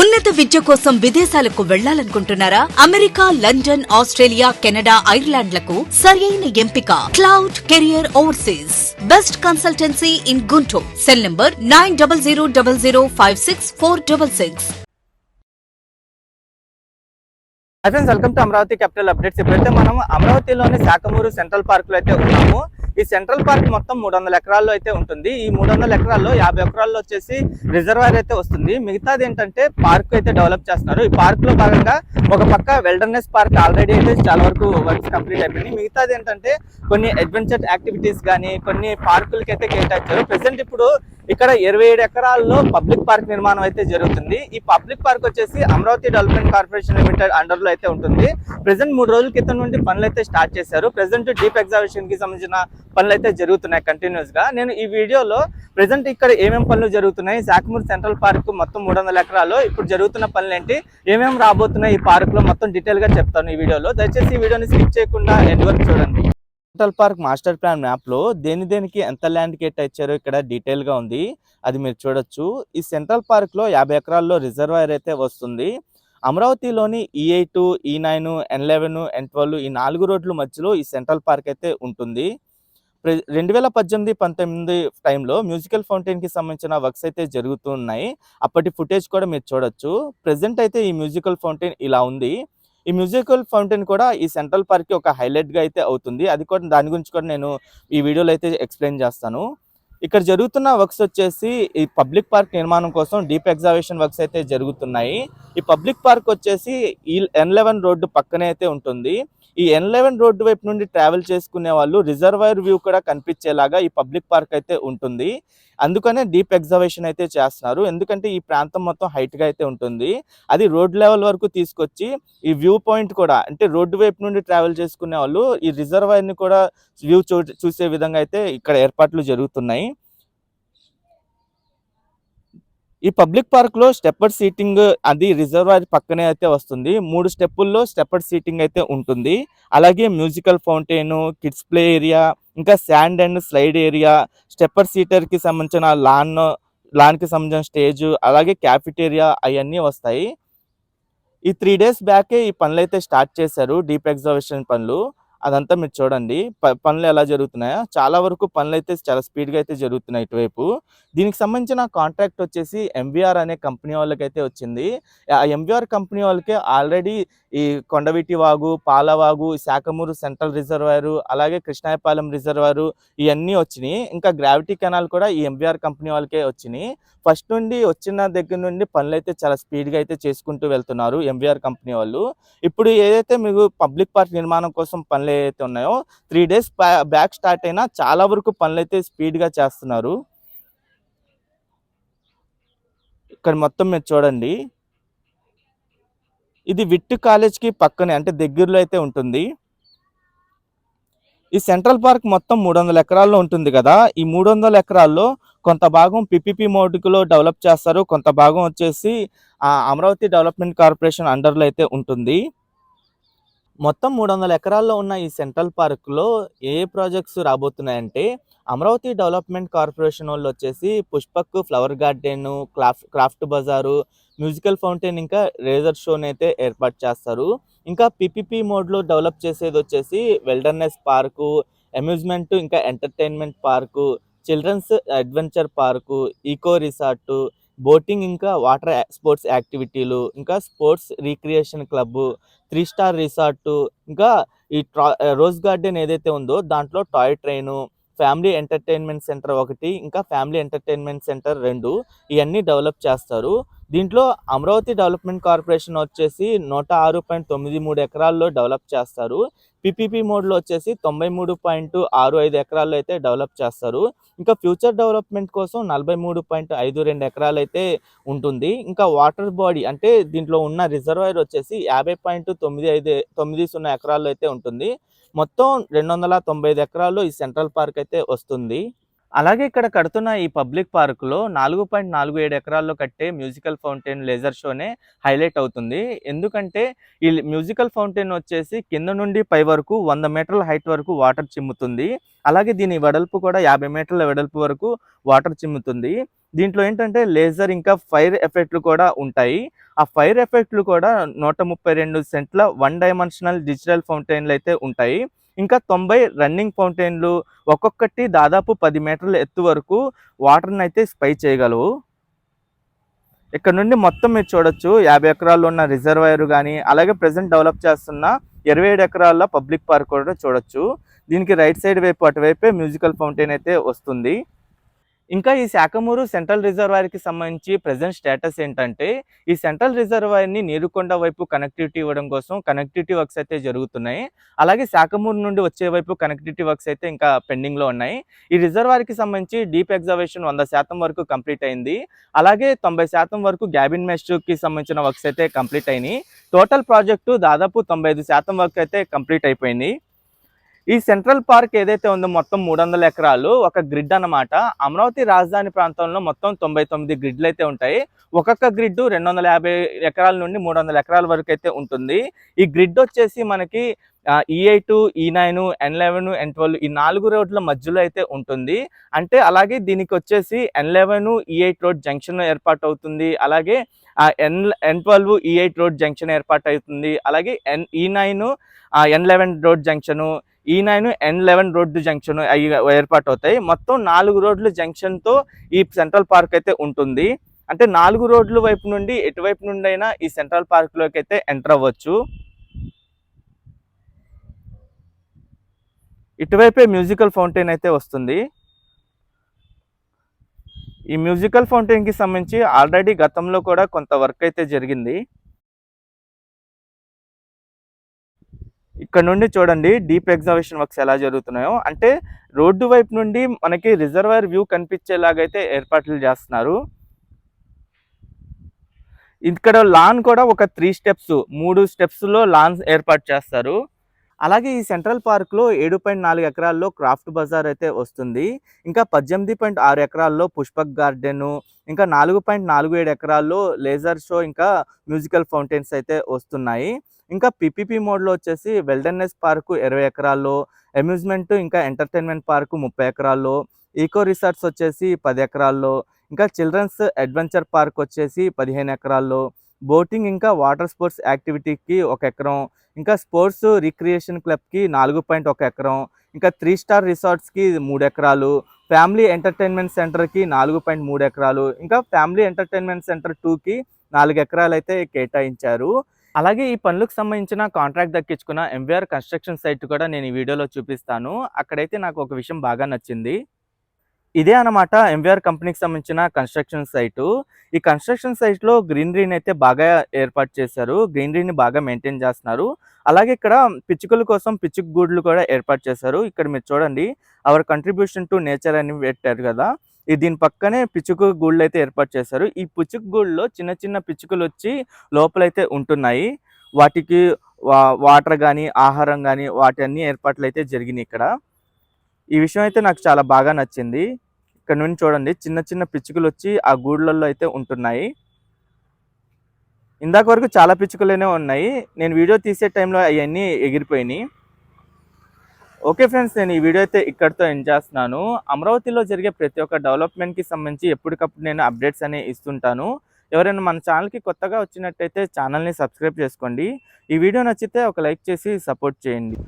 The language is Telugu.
ఉన్నత విద్య కోసం విదేశాలకు వెళ్ళాలనుకుంటున్నారా? అమెరికా లండన్ ఆస్ట్రేలియా కెనడా ఐర్లాండ్లకు సరియైన ఎంపిక. Cloud career overseas. Best consultancy in Guntur. Cell number nine double zero double zero five six four double six. Welcome to Amaravati capital updates ఇప్పుడైతే మనం అమరావతిలోని శాఖమూరు సెంట్రల్ పార్క్లో అయితే ఉన్నాము. ఈ సెంట్రల్ పార్క్ మొత్తం మూడు వందల ఎకరాల్లో అయితే ఉంటుంది. ఈ మూడు వందల ఎకరాల్లో యాభై ఎకరాల్లో వచ్చేసి రిజర్వాయర్ అయితే వస్తుంది. మిగతాది ఏంటంటే పార్క్ అయితే డెవలప్ చేస్తున్నారు. ఈ పార్క్లో భాగంగా ఒక పక్క వెల్డర్నెస్ పార్క్ ఆల్రెడీ అయితే చాలా వరకు వర్క్స్ కంప్లీట్ అయిపోయింది. మిగతాది ఏంటంటే కొన్ని అడ్వెంచర్ యాక్టివిటీస్ కానీ కొన్ని పార్కులకి అయితే కేటాయించారు. ప్రెసెంట్ ఇప్పుడు ఇక్కడ ఇరవై ఏడు ఎకరాల్లో పబ్లిక్ పార్క్ నిర్మాణం అయితే జరుగుతుంది. ఈ పబ్లిక్ పార్క్ వచ్చేసి అమరావతి డెవలప్మెంట్ కార్పొరేషన్ లిమిటెడ్ అండర్లో అయితే ఉంటుంది. ప్రెసెంట్ మూడు రోజుల క్రితం నుండి పనులు అయితే స్టార్ట్ చేశారు. ప్రెసెంట్ డీప్ ఎగ్జాబిషన్కి సంబంధించిన పనులు అయితే జరుగుతున్నాయి కంటిన్యూస్గా. నేను ఈ వీడియోలో ప్రెసెంట్ ఇక్కడ ఏమేమి పనులు జరుగుతున్నాయి శాఖమూర్ సెంట్రల్ పార్క్ మొత్తం మూడు వందల ఎకరాల్లో ఇప్పుడు జరుగుతున్న పనులు ఏంటి ఏమేమి రాబోతున్నాయి ఈ పార్క్లో మొత్తం డీటెయిల్గా చెప్తాను ఈ వీడియోలో. దయచేసి ఈ వీడియోని స్కిప్ చేయకుండా ఎండ్ వరకు చూడండి. సెంట్రల్ పార్క్ మాస్టర్ ప్లాన్ మ్యాప్లో దేని దేనికి ఎంత ల్యాండ్ కేటాయించారో ఇక్కడ డీటెయిల్గా ఉంది. అది మీరు చూడొచ్చు. ఈ సెంట్రల్ పార్క్లో యాభై ఎకరాల్లో రిజర్వాయర్ అయితే వస్తుంది. అమరావతిలోని E eight E nine N eleven N twelve ఈ నాలుగు రోడ్ల మధ్యలో ఈ సెంట్రల్ పార్క్ అయితే ఉంటుంది. రెండు వేల పద్దెనిమిది పంతొమ్మిది టైంలో మ్యూజికల్ ఫౌంటైన్కి సంబంధించిన వర్క్స్ అయితే జరుగుతున్నాయి. అప్పటి ఫుటేజ్ కూడా మీరు చూడొచ్చు. ప్రెసెంట్ అయితే ఈ మ్యూజికల్ ఫౌంటైన్ ఇలా ఉంది. ఈ మ్యూజికల్ ఫౌంటైన్ కూడా ఈ సెంట్రల్ పార్క్కి ఒక హైలైట్గా అయితే అవుతుంది. అది కూడా దాని గురించి కూడా నేను ఈ వీడియోలో అయితే ఎక్స్ప్లెయిన్ చేస్తాను. ఇక్కడ జరుగుతున్న వర్క్స్ వచ్చేసి ఈ పబ్లిక్ పార్క్ నిర్మాణం కోసం డీప్ ఎగ్జావేషన్ వర్క్స్ అయితే జరుగుతున్నాయి. ఈ పబ్లిక్ పార్క్ వచ్చేసి ఈ ఎన్ లెవెన్ రోడ్డు పక్కనే అయితే ఉంటుంది. ఈ ఎన్ లెవెన్ రోడ్డు వైపు నుండి ట్రావెల్ చేసుకునే వాళ్ళు రిజర్వాయర్ వ్యూ కూడా కనిపించేలాగా ఈ పబ్లిక్ పార్క్ అయితే ఉంటుంది. అందుకనే డీప్ ఎగ్జర్వేషన్ అయితే చేస్తున్నారు. ఎందుకంటే ఈ ప్రాంతం మొత్తం హైట్గా అయితే ఉంటుంది. అది రోడ్ లెవెల్ వరకు తీసుకొచ్చి ఈ వ్యూ పాయింట్ కూడా అంటే రోడ్డు వైపు నుండి ట్రావెల్ చేసుకునే వాళ్ళు ఈ రిజర్వైర్ని కూడా వ్యూ చూ చూసే విధంగా అయితే ఇక్కడ ఏర్పాట్లు జరుగుతున్నాయి. ఈ పబ్లిక్ పార్క్లో స్టెప్పర్ సీటింగ్ అది రిజర్వాయర్ పక్కనే అయితే వస్తుంది. మూడు స్టెప్పుల్లో స్టెప్పర్ సీటింగ్ అయితే ఉంటుంది. అలాగే musical fountain kids play area ఇంకా sand and slide area stepper సీటర్కి సంబంధించిన లాన్ లాన్కి సంబంధించిన స్టేజ్ అలాగే క్యాఫిటేరియా అవన్నీ వస్తాయి. ఈ త్రీ డేస్ బ్యాకే ఈ పనులు అయితే స్టార్ట్ చేశారు. డీప్ ఎగ్జాబిషన్ పనులు. అదంతా మీరు చూడండి. ప- పనులు ఎలా జరుగుతున్నాయో. చాలా వరకు పనులు అయితే చాలా స్పీడ్గా అయితే జరుగుతున్నాయి ఇటువైపు. దీనికి సంబంధించిన కాంట్రాక్ట్ వచ్చేసి ఎంవిఆర్ అనే కంపెనీ వాళ్ళకైతే వచ్చింది. ఆ ఎంవీఆర్ కంపెనీ వాళ్ళకి ఆల్రెడీ ఈ కొండవీటి వాగు పాలవాగు శాఖమూరు సెంట్రల్ రిజర్వాయర్ అలాగే కృష్ణాయపాలెం రిజర్వాయర్ ఇవన్నీ వచ్చినాయి. ఇంకా గ్రావిటీ కెనాల్ కూడా ఈ ఎంవిఆర్ కంపెనీ వాళ్ళకే వచ్చినాయి. ఫస్ట్ నుండి వచ్చిన దగ్గర నుండి పనులు అయితే చాలా స్పీడ్గా అయితే చేసుకుంటూ వెళ్తున్నారు ఎంవిఆర్ కంపెనీ వాళ్ళు. ఇప్పుడు ఏదైతే మీకు పబ్లిక్ పార్క్ నిర్మాణం కోసం పనులు ఏవైతే ఉన్నాయో త్రీ డేస్ బ్యాక్ స్టార్ట్ అయినా చాలా వరకు పనులు అయితే చేస్తున్నారు. ఇక్కడ మొత్తం మీరు చూడండి. ఇది విట్టు కాలేజ్కి పక్కనే అంటే దగ్గరలో అయితే ఉంటుంది. ఈ సెంట్రల్ పార్క్ మొత్తం మూడు వందల ఎకరాల్లో ఉంటుంది కదా. ఈ మూడు వందల ఎకరాల్లో కొంత భాగం పిపిపి మోడ్కులో డెవలప్ చేస్తారు. కొంత భాగం వచ్చేసి అమరావతి డెవలప్మెంట్ కార్పొరేషన్ అండర్లో అయితే ఉంటుంది. మొత్తం మూడు వందల ఎకరాల్లో ఉన్న ఈ సెంట్రల్ పార్క్లో ఏ ప్రాజెక్ట్స్ రాబోతున్నాయంటే అమరావతి డెవలప్మెంట్ కార్పొరేషన్ వాళ్ళు వచ్చేసి Pushpak flower garden craft craft బజారు మ్యూజికల్ ఫౌంటైన్ ఇంకా రేజర్ షోని అయితే ఏర్పాటు చేస్తారు. ఇంకా పిపిపి మోడ్లో డెవలప్ చేసేది వచ్చేసి వెల్డర్నెస్ పార్కు అమ్యూజ్మెంట్ ఇంకా entertainment park children's adventure park eco resort boating ఇంకా వాటర్ స్పోర్ట్స్ యాక్టివిటీలు ఇంకా sports recreation club three star resort ఇంకా ఈ ట్రా రోజ్ గార్డెన్ ఏదైతే ఉందో దాంట్లో toy train family entertainment centre ఒకటి ఇంకా ఫ్యామిలీ ఎంటర్టైన్మెంట్ సెంటర్ రెండు ఇవన్నీ డెవలప్ చేస్తారు. దీంట్లో అమరావతి డెవలప్మెంట్ కార్పొరేషన్ వచ్చేసి నూట ఆరు పాయింట్ తొమ్మిది మూడు ఎకరాల్లో డెవలప్ చేస్తారు. పిపిపి మోడ్లో వచ్చేసి తొంభై మూడు పాయింట్ ఆరు ఐదు ఎకరాల్లో అయితే డెవలప్ చేస్తారు. ఇంకా ఫ్యూచర్ డెవలప్మెంట్ కోసం నలభై మూడు పాయింట్ ఐదు రెండు ఎకరాలు అయితే ఉంటుంది. ఇంకా వాటర్ బాడీ అంటే దీంట్లో ఉన్న రిజర్వాయర్ వచ్చేసి యాభై పాయింట్ తొమ్మిది ఐదు తొమ్మిది సున్నా ఎకరాల్లో అయితే ఉంటుంది. మొత్తం రెండు వందల తొంభై ఐదు ఎకరాల్లో ఈ సెంట్రల్ పార్క్ అయితే వస్తుంది. అలాగే ఇక్కడ కడుతున్న ఈ పబ్లిక్ పార్కులో నాలుగు పాయింట్ నాలుగు ఏడు ఎకరాల్లో కట్టే మ్యూజికల్ ఫౌంటైన్ లేజర్ షోనే హైలైట్ అవుతుంది. ఎందుకంటే ఈ మ్యూజికల్ ఫౌంటైన్ వచ్చేసి కింద నుండి పై వరకు వంద మీటర్ల హైట్ వరకు వాటర్ చిమ్ముతుంది. అలాగే దీని వెడల్పు కూడా యాభై మీటర్ల వెడల్పు వరకు వాటర్ చిమ్ముతుంది. దీంట్లో ఏంటంటే లేజర్ ఇంకా ఫైర్ ఎఫెక్ట్లు కూడా ఉంటాయి. ఆ ఫైర్ ఎఫెక్ట్లు కూడా నూట ముప్పై రెండు సెంట్ల వన్ డైమెన్షనల్ డిజిటల్ ఫౌంటైన్లు అయితే ఉంటాయి. ఇంకా తొంభై రన్నింగ్ ఫౌంటైన్లు ఒక్కొక్కటి దాదాపు పది మీటర్ల ఎత్తు వరకు వాటర్ని అయితే స్పై చేయగలవు. ఇక్కడ నుండి మొత్తం మీరు చూడొచ్చు యాభై ఎకరాల్లో ఉన్న రిజర్వాయర్ కానీ అలాగే ప్రజెంట్ డెవలప్ చేస్తున్న ఇరవై ఏడు ఎకరాల పబ్లిక్ పార్క్ కూడా చూడొచ్చు. దీనికి రైట్ సైడ్ వైపు అటువైపే మ్యూజికల్ ఫౌంటైన్ అయితే వస్తుంది. ఇంకా ఈ శాఖమూరు సెంట్రల్ రిజర్వాయర్కి సంబంధించి ప్రజెంట్ స్టేటస్ ఏంటంటే ఈ సెంట్రల్ రిజర్వాయర్ని నీరుకొండ వైపు కనెక్టివిటీ ఇవ్వడం కోసం కనెక్టివిటీ వర్క్స్ అయితే జరుగుతున్నాయి. అలాగే శాఖమూరు నుండి వచ్చే వైపు కనెక్టివిటీ వర్క్స్ అయితే ఇంకా పెండింగ్లో ఉన్నాయి. ఈ రిజర్వాయర్కి సంబంధించి డీప్ ఎగ్జర్వేషన్ వంద శాతం వరకు కంప్లీట్ అయింది. అలాగే తొంభై శాతం వరకు గ్యాబిన్ మెష్కి సంబంధించిన వర్క్స్ అయితే కంప్లీట్ అయినాయి. టోటల్ ప్రాజెక్టు దాదాపు తొంభై ఐదు శాతం వరకు అయితే కంప్లీట్ అయిపోయింది. ఈ సెంట్రల్ పార్క్ ఏదైతే ఉందో మొత్తం మూడు వందల ఎకరాలు ఒక గ్రిడ్ అన్నమాట. అమరావతి రాజధాని ప్రాంతంలో మొత్తం తొంభై తొమ్మిది గ్రిడ్లు అయితే ఉంటాయి. ఒక్కొక్క గ్రిడ్ రెండు వందల యాభై ఎకరాల నుండి మూడు వందల ఎకరాల వరకు అయితే ఉంటుంది. ఈ గ్రిడ్ వచ్చేసి మనకి E eight E nine N eleven N twelve ఈ నాలుగు రోడ్ల మధ్యలో అయితే ఉంటుంది. అంటే అలాగే దీనికి వచ్చేసి N eleven E eight road junction ఏర్పాటు అవుతుంది. అలాగే N N twelve E eight road junction ఏర్పాటు అవుతుంది. అలాగే N E nine N eleven road junction E nine N eleven road junction అవి ఏర్పాటు అవుతాయి మొత్తం నాలుగు రోడ్లు జంక్షన్తో ఈ సెంట్రల్ పార్క్ అయితే ఉంటుంది. అంటే నాలుగు రోడ్ల వైపు నుండి ఎటువైపు నుండి అయినా ఈ సెంట్రల్ పార్క్లోకి అయితే ఎంటర్ అవ్వచ్చు. ఇటువైపే మ్యూజికల్ ఫౌంటైన్ అయితే వస్తుంది. ఈ మ్యూజికల్ ఫౌంటైన్కి సంబంధించి ఆల్రెడీ గతంలో కూడా కొంత వర్క్ అయితే జరిగింది. ఇక్కడ నుండి చూడండి డీప్ ఎగ్జావేషన్ వర్క్స్ ఎలా జరుగుతున్నాయో. అంటే రోడ్డు వైపు నుండి మనకి రిజర్వాయర్ వ్యూ కనిపించేలాగైతే ఏర్పాట్లు చేస్తున్నారు. ఇక్కడ లాన్ కూడా ఒక త్రీ స్టెప్స్ మూడు స్టెప్స్లో లాన్ ఏర్పాటు చేస్తారు. అలాగే ఈ సెంట్రల్ పార్క్లో ఏడు పాయింట్ నాలుగు ఎకరాల్లో క్రాఫ్ట్ బజార్ అయితే వస్తుంది. ఇంకా పద్దెనిమిది పాయింట్ ఆరు ఎకరాల్లో పుష్పక్ గార్డెను ఇంకా నాలుగు పాయింట్ నాలుగు ఏడు ఎకరాల్లో లేజర్ షో ఇంకా మ్యూజికల్ ఫౌంటైన్స్ అయితే వస్తున్నాయి. ఇంకా పిపిపి మోడ్లో వచ్చేసి వెల్డర్నెస్ పార్కు ఇరవై ఎకరాల్లో అమ్యూజ్మెంట్ ఇంకా ఎంటర్టైన్మెంట్ పార్కు ముప్పై ఎకరాల్లో ఈకో రిసార్ట్స్ వచ్చేసి పది ఎకరాల్లో ఇంకా చిల్డ్రన్స్ అడ్వెంచర్ పార్క్ వచ్చేసి పదిహేను ఎకరాల్లో బోటింగ్ ఇంకా వాటర్ స్పోర్ట్స్ యాక్టివిటీకి ఒక ఎకరం ఇంకా స్పోర్ట్స్ రిక్రియేషన్ క్లబ్కి నాలుగు పాయింట్ ఒక ఎకరం ఇంకా త్రీ స్టార్ రిసార్ట్స్కి మూడు ఎకరాలు ఫ్యామిలీ ఎంటర్టైన్మెంట్ సెంటర్కి నాలుగు పాయింట్ మూడు ఎకరాలు ఇంకా ఫ్యామిలీ ఎంటర్టైన్మెంట్ సెంటర్ టూకి నాలుగు ఎకరాలు అయితే కేటాయించారు. అలాగే ఈ పనులకు సంబంధించిన కాంట్రాక్ట్ దక్కించుకున్న ఎంవీఆర్ కన్స్ట్రక్షన్ సైట్ కూడా నేను ఈ వీడియోలో చూపిస్తాను. అక్కడైతే నాకు ఒక విషయం బాగా నచ్చింది. ఇదే అన్నమాట ఎంవీఆర్ కంపెనీకి సంబంధించిన కన్స్ట్రక్షన్ సైటు ఈ కన్స్ట్రక్షన్ సైట్లో గ్రీనరీని అయితే బాగా ఏర్పాటు చేశారు. గ్రీనరీని బాగా మెయింటైన్ చేస్తున్నారు. అలాగే ఇక్కడ పిచ్చుకల కోసం పిచ్చుక గూడ్లు కూడా ఏర్పాటు చేశారు. ఇక్కడ మీరు చూడండి అవర్ కంట్రిబ్యూషన్ టు నేచర్ అని పెట్టారు కదా. ఈ దీని పక్కనే పిచ్చుక గూళ్ళు అయితే ఏర్పాటు చేశారు. ఈ పిచ్చుక గూళ్ళలో చిన్న చిన్న పిచ్చుకలు వచ్చి లోపలైతే ఉంటున్నాయి. వాటికి వాటర్ కానీ ఆహారం కానీ వాటి అన్ని ఏర్పాట్లు అయితే జరిగినాయి ఇక్కడ. ఈ విషయం అయితే నాకు చాలా బాగా నచ్చింది. ఇక్కడ నుండి చూడండి చిన్న చిన్న పిచ్చుకలు వచ్చి ఆ గూళ్ళల్లో అయితే ఉంటున్నాయి. ఇందాక వరకు చాలా పిచ్చుకలనే ఉన్నాయి. నేను వీడియో తీసే టైంలో అవన్నీ ఎగిరిపోయినాయి. ఓకే ఫ్రెండ్స్ నేను ఈ వీడియో అయితే ఇక్కడితో ఎండ్ చేస్తున్నాను. అమరావతిలో జరిగే ప్రతి ఒక్క డెవలప్మెంట్కి సంబంధించి ఎప్పటికప్పుడు నేను అప్డేట్స్ అనేవి ఇస్తుంటాను. ఎవరైనా మన ఛానల్కి కొత్తగా వచ్చినట్టయితే ఛానల్ని సబ్స్క్రైబ్ చేసుకోండి. ఈ వీడియో నచ్చితే ఒక లైక్ చేసి సపోర్ట్ చేయండి.